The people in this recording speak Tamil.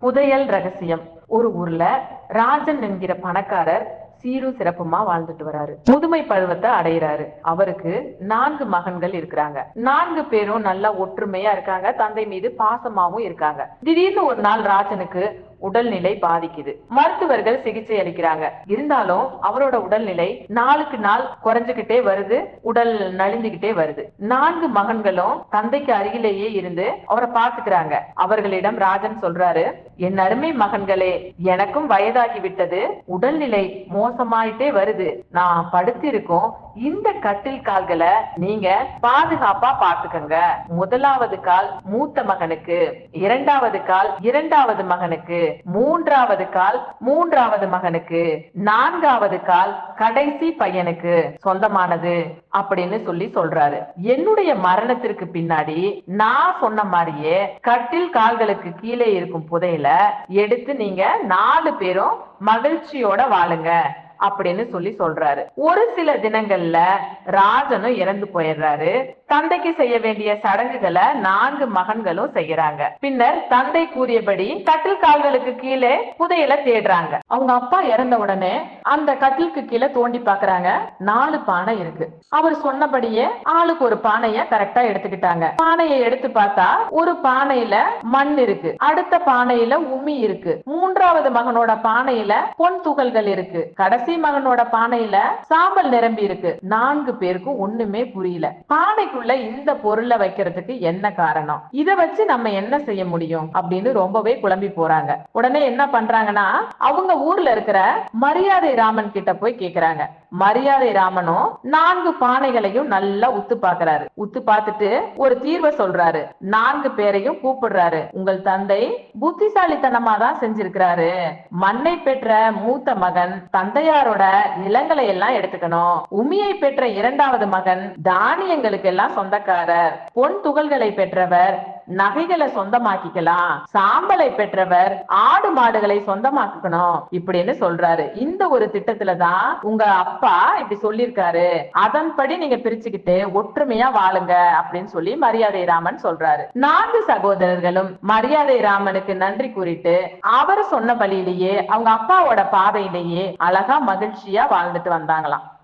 புதையல் ரகசியம். ஒரு ஊர்ல ராஜன் என்கிற பணக்காரர் சீரும் சிறப்புமா வாழ்ந்துட்டு வராரு. முதுமை பருவத்தை அடையிறாரு. அவருக்கு நான்கு மகன்கள் இருக்கிறாங்க. நான்கு பேரும் நல்லா ஒற்றுமையா இருக்காங்க. தந்தை மீது பாசமாவும் இருக்காங்க. திடீர்னு ஒரு நாள் ராஜனுக்கு உடல்நிலை பாதிக்குது. மருத்துவர்கள் சிகிச்சை அளிக்கிறாங்க. இருந்தாலும் அவரோட உடல்நிலை நாளுக்கு நாள் குறைஞ்சுகிட்டே வருது உடல் நலிந்துகிட்டே வருது. நான்கு மகன்களும் தந்தைக்கு அருகிலேயே இருந்து அவரை பாத்துக்கிறாங்க அவர்களிடம் ராஜன் சொல்றாரு என் அருமை மகன்களே எனக்கும் வயதாகி விட்டது. உடல்நிலை மோசமாயிட்டே வருது. நான் படுத்திருக்கோம் இந்த கட்டில் கால்களை நீங்க பாதுகாப்பா பாத்துக்கங்க முதலாவது கால் மூத்த மகனுக்கு இரண்டாவது கால் இரண்டாவது மகனுக்கு மூன்றாவது கால் மூன்றாவது மகனுக்கு நான்காவது கால் கடைசி பையனுக்கு சொந்தமானது அப்படின்னு சொல்லி சொல்றாரு. என்னுடைய மரணத்திற்கு பின்னாடி நான் சொன்ன மாதிரியே கட்டில் கால்களுக்கு கீழே இருக்கும் புதையில எடுத்து நீங்க நாலு பேரும் மகிழ்ச்சியோட வாழுங்க. அப்படின்னு சொல்லி சொல்றாரு. ஒரு சில தினங்கள்ல ராஜனும் இறந்து போயிடுறாரு. தந்தைக்கு செய்ய வேண்டிய சடங்குகளை நான்கு மகன்களும் செய்யறாங்க. பின்னர் தந்தை கூறியபடி கட்டில் கால்களுக்கு கீழே புதையல தேடுறாங்க. அவங்க அப்பா இறந்த உடனே அந்த கட்டிலுக்கு கீழே தோண்டி பாக்குறாங்க. நாலு பானை இருக்கு. அவர் சொன்னபடியே ஆளுக்கு ஒரு பானைய கரெக்டா எடுத்துக்கிட்டாங்க. பானையை எடுத்து பார்த்தா ஒரு பானையில மண் இருக்கு. அடுத்த பானையில உமி இருக்கு. மூன்றாவது மகனோட பானையில பொன் துகள்கள் இருக்கு. கடைசி மகனோட பானையில சாம்பல் நிரம்பி இருக்கு. நான்கு பேருக்கும் ஒண்ணுமே புரியல. பானைக்குள்ள இந்த பொருளை வைக்கிறதுக்கு என்ன காரணம்? இத வச்சு நம்ம என்ன செய்ய முடியும்? அப்படின்னு ரொம்பவே குழம்பி போறாங்க. உடனே என்ன பண்றாங்கன்னா அவங்க ஊர்ல இருக்கிற மரியாதை ராமன் கிட்ட போய் கேக்குறாங்க. மரியாதை ராமனும் நான்கு பானைகளையும் நல்லா உத்து பாக்குறாரு உத்து பார்த்துட்டு ஒரு தீர்வை சொல்றாரு. நான்கு பேரையும் கூப்பிடுறாரு. உங்கள் தந்தை புத்திசாலித்தனமா தான் செஞ்சிருக்கிறாரு. மண்ணை பெற்ற மூத்த மகன் தந்தையாரோட நிலங்களை எல்லாம் எடுத்துக்கணும். உமியை பெற்ற இரண்டாவது மகன் தானியங்களுக்கு எல்லாம் சொந்தக்காரர். பொன் துகள்களை பெற்றவர். நகைகளை சொந்தமாக்கிக்கலாம் சாம்பலை பெற்றவர் ஆடு மாடுகளை சொந்தமாக்கணும் இப்படின்னு சொல்றாரு. இந்த ஒரு திட்டத்துல தான் உங்க அப்பா இப்படி சொல்லியிருக்காரு. அதன்படி நீங்க பிரிச்சுக்கிட்டு ஒற்றுமையா வாழுங்க அப்படின்னு சொல்லி மரியாதை ராமன் சொல்றாரு. நான்கு சகோதரர்களும் மரியாதை ராமனுக்கு நன்றி கூறிட்டு அவர் சொன்ன வழியிலேயே அவங்க அப்பாவோட பாதையிலேயே அழகா மகிழ்ச்சியா வாழ்ந்துட்டு வந்தாங்களாம்.